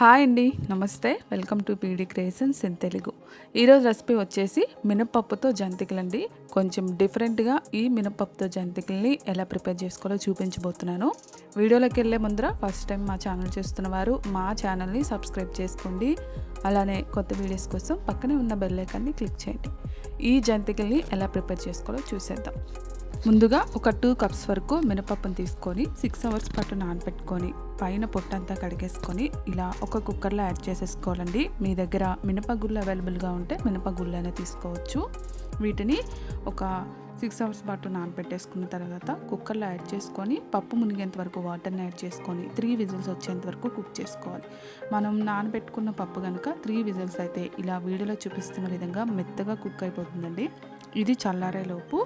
Hi అండి నమస్తే. Welcome to PD creations in Telugu. ఈరోజు రెసిపీ వచ్చేసి మినపప్పుతో జంతికలండి. కొంచెం డిఫరెంట్గా ఈ మినపప్పుతో జంతికల్ని ఎలా ప్రిపేర్ చేసుకోవాలో చూపించబోతున్నాను. వీడియోలోకి వెళ్ళే ముందర ఫస్ట్ టైం మా ఛానల్ చూస్తున్న వారు మా ఛానల్ని సబ్స్క్రైబ్ చేసుకోండి. అలానే కొత్త వీడియోస్ కోసం పక్కనే ఉన్న బెల్ ఐకాన్ని క్లిక్ చేయండి. ఈ జంతికల్ని ఎలా ప్రిపేర్ చేసుకోవాలో చూసేద్దాం. ముందుగా ఒక టూ కప్స్ వరకు మినపప్పును తీసుకొని సిక్స్ అవర్స్ పాటు నానబెట్టుకొని పైన పొట్టంతా కడిగేసుకొని ఇలా ఒక కుక్కర్లో యాడ్ చేసేసుకోవాలండి. మీ దగ్గర మినపగుళ్ళు అవైలబుల్గా ఉంటే మినపగుళ్ళు అయినా తీసుకోవచ్చు. వీటిని ఒక సిక్స్ అవర్స్ పాటు నానబెట్టేసుకున్న తర్వాత కుక్కర్లో యాడ్ చేసుకొని పప్పు మునిగేంత వరకు వాటర్ని యాడ్ చేసుకొని త్రీ విజిల్స్ వచ్చేంత వరకు కుక్ చేసుకోవాలి. మనం నానబెట్టుకున్న పప్పు కనుక త్రీ విజిల్స్ అయితే ఇలా వీడియోలో చూపిస్తున్న విధంగా మెత్తగా కుక్ అయిపోతుందండి. ఇది చల్లారేలోపు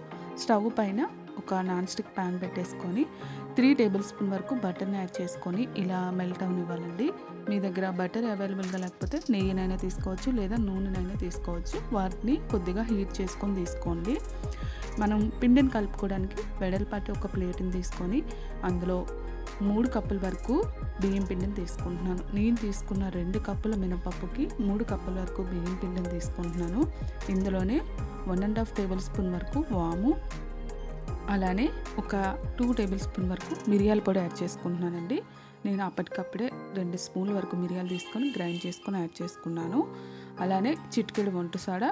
స్టవ్ పైన ఒక నాన్ స్టిక్ ప్యాన్ పెట్టేసుకొని త్రీ టేబుల్ స్పూన్ వరకు బటర్ని యాడ్ చేసుకొని ఇలా మెల్ట్ అవనివ్వాలండి. మీ దగ్గర బటర్ అవైలబుల్గా లేకపోతే నెయ్యినైనా తీసుకోవచ్చు లేదా నూనెనైనా తీసుకోవచ్చు. వాటిని కొద్దిగా హీట్ చేసుకొని తీసుకోండి. మనం పిండిని కలుపుకోవడానికి వెడల్పాటి ఒక ప్లేట్ని తీసుకొని అందులో మూడు కప్పుల వరకు బియ్యం పిండిని తీసుకుంటున్నాను. నేను తీసుకున్న రెండు కప్పుల మినపప్పుకి మూడు కప్పుల వరకు బియ్యం పిండిని తీసుకుంటున్నాను. ఇందులోనే one and half tablespoon వరకు వాము. అలానే ఒక టూ టేబుల్ స్పూన్ వరకు మిరియాల పొడి యాడ్ చేసుకుంటున్నానండి. నేను అప్పటికప్పుడే రెండు స్పూన్ల వరకు మిరియాలు తీసుకొని గ్రైండ్ చేసుకొని యాడ్ చేసుకున్నాను. అలానే చిటికెడు వంట సాడ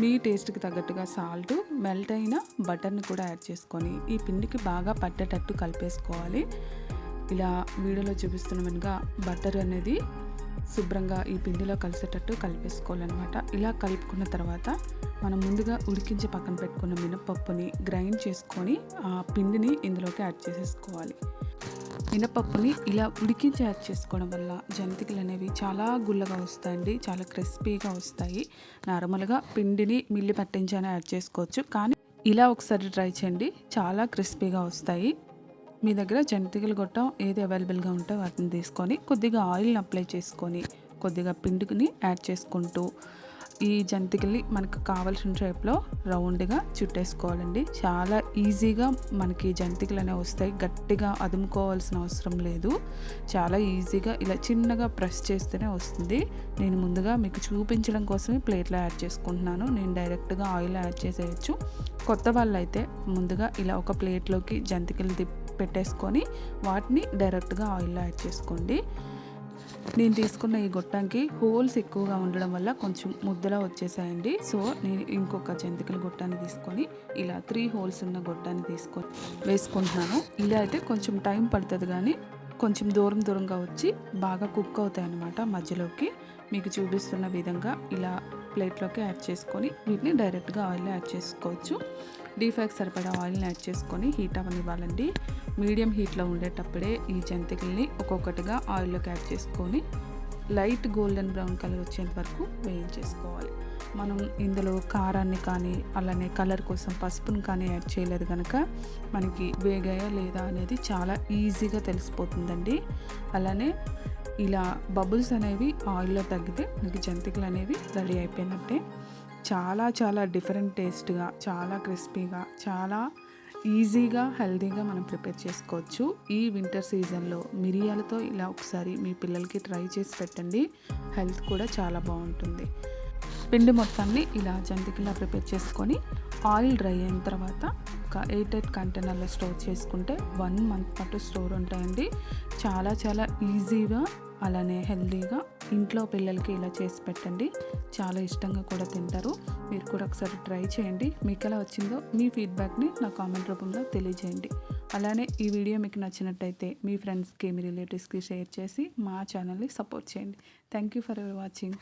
మీ టేస్ట్కి తగ్గట్టుగా సాల్ట్ మెల్ట్ అయిన బటర్ని కూడా యాడ్ చేసుకొని ఈ పిండికి బాగా పట్టేటట్టు కలిపేసుకోవాలి. ఇలా వీడియోలో చూపిస్తున్నట్టుగా బటర్ అనేది శుభ్రంగా ఈ పిండిలో కలిసేటట్టు కలిపేసుకోవాలన్నమాట. ఇలా కలుపుకున్న తర్వాత మనం ముందుగా ఉడికించి పక్కన పెట్టుకున్న మినపప్పుని గ్రైండ్ చేసుకొని ఆ పిండిని ఇందులోకి యాడ్ చేసేసుకోవాలి. మినపప్పుని ఇలా ఉడికించి యాడ్ చేసుకోవడం వల్ల జంతికలు అనేవి చాలా గుల్లగా వస్తాయండి చాలా క్రిస్పీగా వస్తాయి. నార్మల్గా పిండిని మిల్లి పట్టించని యాడ్ చేసుకోవచ్చు. కానీ ఇలా ఒకసారి ట్రై చేయండి చాలా క్రిస్పీగా వస్తాయి. మీ దగ్గర జంతికలు గొట్టం ఏది అవైలబుల్గా ఉంటే వాటిని తీసుకొని కొద్దిగా ఆయిల్ని అప్లై చేసుకొని కొద్దిగా పిండిని యాడ్ చేసుకుంటూ ఈ జంతికల్ని మనకు కావాల్సిన షేప్లో రౌండ్గా చుట్టేసుకోవాలండి. చాలా ఈజీగా మనకి జంతికలు అనేవి వస్తాయి. గట్టిగా అదుముకోవాల్సిన అవసరం లేదు. చాలా ఈజీగా ఇలా చిన్నగా ప్రెస్ చేస్తేనే వస్తుంది. నేను ముందుగా మీకు చూపించడం కోసమే ప్లేట్లో యాడ్ చేసుకుంటున్నాను. నేను డైరెక్ట్గా ఆయిల్ యాడ్ చేసేయచ్చు. కొత్త వాళ్ళు అయితే ముందుగా ఇలా ఒక ప్లేట్లోకి జంతికలు పెట్టేసుకొని వాటిని డైరెక్ట్గా ఆయిల్లో యాడ్ చేసుకోండి. నేను తీసుకున్న ఈ గొట్టానికి హోల్స్ ఎక్కువగా ఉండడం వల్ల కొంచెం ముద్దలా వచ్చేసాయండి. సో నేను ఇంకొక జంతికల గొట్టాన్ని తీసుకొని ఇలా త్రీ హోల్స్ ఉన్న గొట్టాన్ని తీసుకొని వేసుకుంటున్నాను. ఇలా అయితే కొంచెం టైం పడుతుంది కానీ కొంచెం దూరం దూరంగా వచ్చి బాగా కుక్ అవుతాయి అన్నమాట మధ్యలోకి. మీకు చూపిస్తున్న విధంగా ఇలా ప్లేట్లోకి యాడ్ చేసుకొని వీటిని డైరెక్ట్గా ఆయిల్లో యాడ్ చేసుకోవచ్చు. డీఫ్యాక్ సరిపడా ఆయిల్ని యాడ్ చేసుకొని హీట్ అవ్వనివ్వాలండి. మీడియం హీట్లో ఉండేటప్పుడే ఈ జంతికల్ని ఒక్కొక్కటిగా ఆయిల్లోకి యాడ్ చేసుకొని లైట్ గోల్డెన్ బ్రౌన్ కలర్ వచ్చేంత వరకు వేయించేసుకోవాలి. మనం ఇందులో కారాన్ని కానీ అలానే కలర్ కోసం పసుపును కానీ యాడ్ చేయలేదు కనుక మనకి వేగాయా లేదా అనేది చాలా ఈజీగా తెలిసిపోతుందండి. అలానే ఇలా బబుల్స్ అనేవి ఆయిల్లో తగ్గితే మనకి జంతికలు అనేవి రెడీ అయిపోయినట్టే. చాలా చాలా డిఫరెంట్ టేస్ట్గా చాలా క్రిస్పీగా చాలా ఈజీగా హెల్తీగా మనం ప్రిపేర్ చేసుకోవచ్చు. ఈ వింటర్ సీజన్లో మిరియాలతో ఇలా ఒకసారి మీ పిల్లలకి ట్రై చేసి పెట్టండి. హెల్త్ కూడా చాలా బాగుంటుంది. పిండి మొత్తాన్ని ఇలా జంతికిలా ప్రిపేర్ చేసుకొని ఆయిల్ డ్రై అయిన తర్వాత ఒక ఎయిట్ ఎయిట్ కంటైనర్లో స్టోర్ చేసుకుంటే వన్ మంత్ పాటు స్టోర్ ఉంటాయండి. చాలా చాలా ఈజీగా అలానే హెల్తీగా ఇంట్లో పిల్లలకి ఇలా చేసి పెట్టండి. చాలా ఇష్టంగా కూడా తింటారు. మీరు కూడా ఒకసారి ట్రై చేయండి. మీకు ఎలా వచ్చిందో మీ ఫీడ్బ్యాక్ని నా కామెంట్ రూపంలో తెలియజేయండి. అలానే ఈ వీడియో మీకు నచ్చినట్టయితే మీ ఫ్రెండ్స్కి మీ రిలేటివ్స్కి షేర్ చేసి మా ఛానల్ని సపోర్ట్ చేయండి. Thank you for watching.